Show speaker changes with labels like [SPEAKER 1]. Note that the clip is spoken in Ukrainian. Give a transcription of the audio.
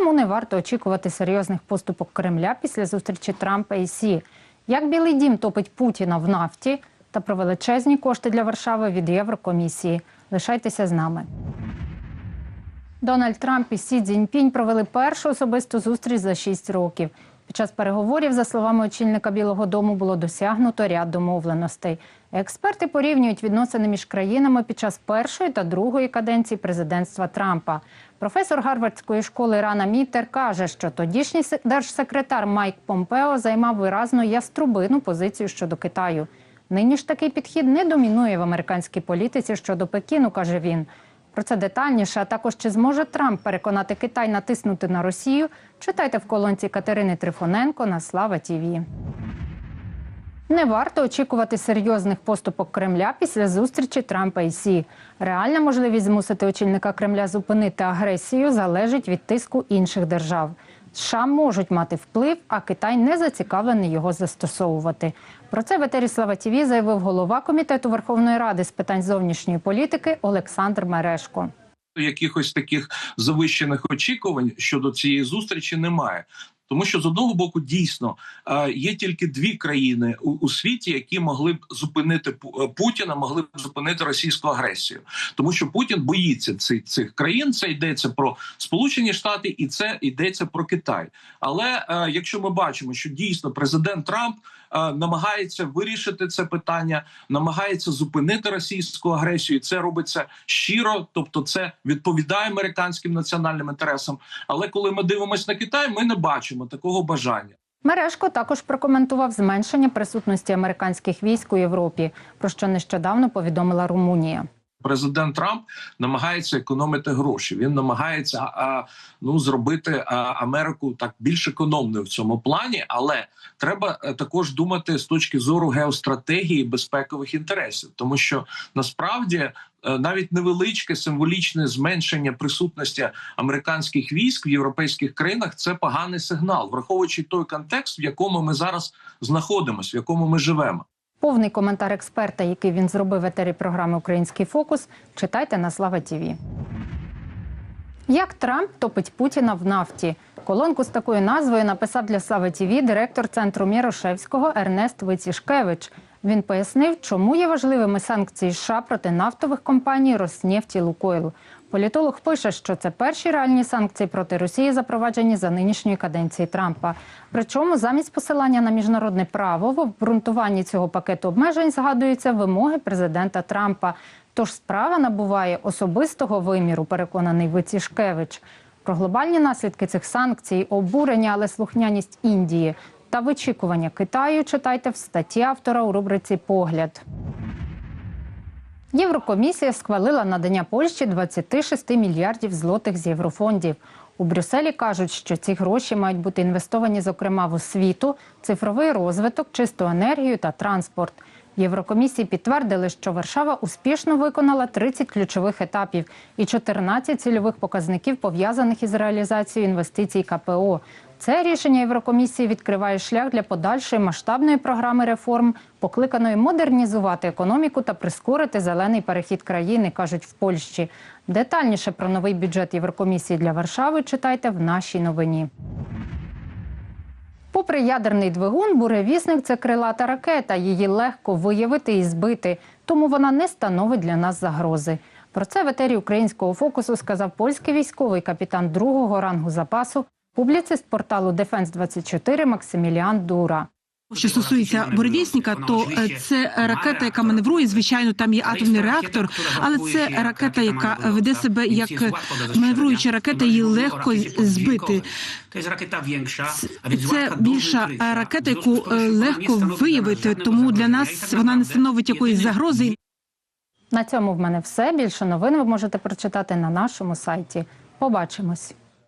[SPEAKER 1] Чому не варто очікувати серйозних поступок Кремля після зустрічі Трампа і Сі? Як Білий Дім топить Путіна в нафті та про величезні кошти для Варшави від Єврокомісії? Лишайтеся з нами. Дональд Трамп і Сі Цзіньпінь провели першу особисту зустріч за шість років. Під час переговорів, за словами очільника Білого Дому, було досягнуто ряд домовленостей. Експерти порівнюють відносини між країнами під час першої та другої каденції президентства Трампа. Професор Гарвардської школи Рана Міттер каже, що тодішній держсекретар Майк Помпео займав виразно яструбину позицію щодо Китаю. Нині ж такий підхід не домінує в американській політиці щодо Пекіну, каже він. Про це детальніше, а також чи зможе Трамп переконати Китай натиснути на Росію, читайте в колонці Катерини Трифоненко на Слава Тіві. Не варто очікувати серйозних поступок Кремля після зустрічі Трампа і Сі. Реальна можливість змусити очільника Кремля зупинити агресію залежить від тиску інших держав. США можуть мати вплив, а Китай не зацікавлений його застосовувати. Про це в етері Слава заявив голова комітету Верховної Ради з питань зовнішньої політики Олександр Мерешко.
[SPEAKER 2] якихось таких завищених очікувань щодо цієї зустрічі немає. Тому що з одного боку дійсно е, є тільки дві країни у, світі, які могли б зупинити е, Путіна, могли б зупинити російську агресію, тому що Путін боїться цих цих країн. Це йдеться про Сполучені Штати і це йдеться про Китай. Але е, якщо ми бачимо, що дійсно президент Трамп намагається вирішити це питання, намагається зупинити російську агресію. і Це робиться щиро, тобто це відповідає американським національним інтересам. Але коли ми дивимося на Китай, ми не бачимо такого бажання.
[SPEAKER 1] Мерешко також прокоментував зменшення присутності американських військ у Європі, про що нещодавно повідомила Румунія.
[SPEAKER 2] Президент Трамп намагається економити гроші. Він намагається а, ну зробити Америку так більш економною в цьому плані, але треба е, також думати з точки зору геостратегії безпекових інтересів, тому що насправді навіть невеличке символічне зменшення присутності американських військ в європейських країнах це поганий сигнал, враховуючи той контекст, в якому ми зараз знаходимося, в якому ми живемо.
[SPEAKER 1] Повний коментар експерта, який він зробив в етері програми Український фокус, читайте на Слава Тіві. Як Трамп топить Путіна в нафті? Колонку з такою назвою написав для Слави Тіві директор центру Мірошевського Ернест Вицішкевич. Він пояснив, чому є важливими санкції США проти нафтових компаній Роснефть і Лукойл. Політолог пише, що це перші реальні санкції проти Росії, запроваджені за нинішньої каденції Трампа. Причому замість посилання на міжнародне право в обґрунтуванні цього пакету обмежень згадуються вимоги президента Трампа. Тож справа набуває особистого виміру, переконаний Вицішкевич. Про глобальні наслідки цих санкцій, обурення, але слухняність Індії та вичікування Китаю читайте в статті автора у рубриці Погляд. Єврокомісія схвалила надання Польщі 26 мільярдів злотих з єврофондів. У Брюсселі кажуть, що ці гроші мають бути інвестовані, зокрема, в освіту, цифровий розвиток, чисту енергію та транспорт. Єврокомісії підтвердили, що Варшава успішно виконала 30 ключових етапів і 14 цільових показників, пов'язаних із реалізацією інвестицій КПО. Це рішення Єврокомісії відкриває шлях для подальшої масштабної програми реформ, покликаної модернізувати економіку та прискорити зелений перехід країни, кажуть в Польщі. Детальніше про новий бюджет Єврокомісії для Варшави читайте в нашій новині. Попри ядерний двигун, буревісник це крилата ракета. Її легко виявити і збити, тому вона не становить для нас загрози. Про це в етері українського фокусу сказав польський військовий капітан другого рангу запасу, публіцист порталу Дефенс 24 Максиміліан Дура.
[SPEAKER 3] Що стосується буревісника, то е, це ракета, яка маневрує. Звичайно, там є атомний реактор, але це ракета, яка веде себе як маневруюча ракета, її легко збити. Це більша е, ракета, яку е, легко виявити, тому для нас вона не становить якоїсь загрози.
[SPEAKER 1] На цьому в мене все. Більше новин ви можете прочитати на нашому сайті. Побачимось.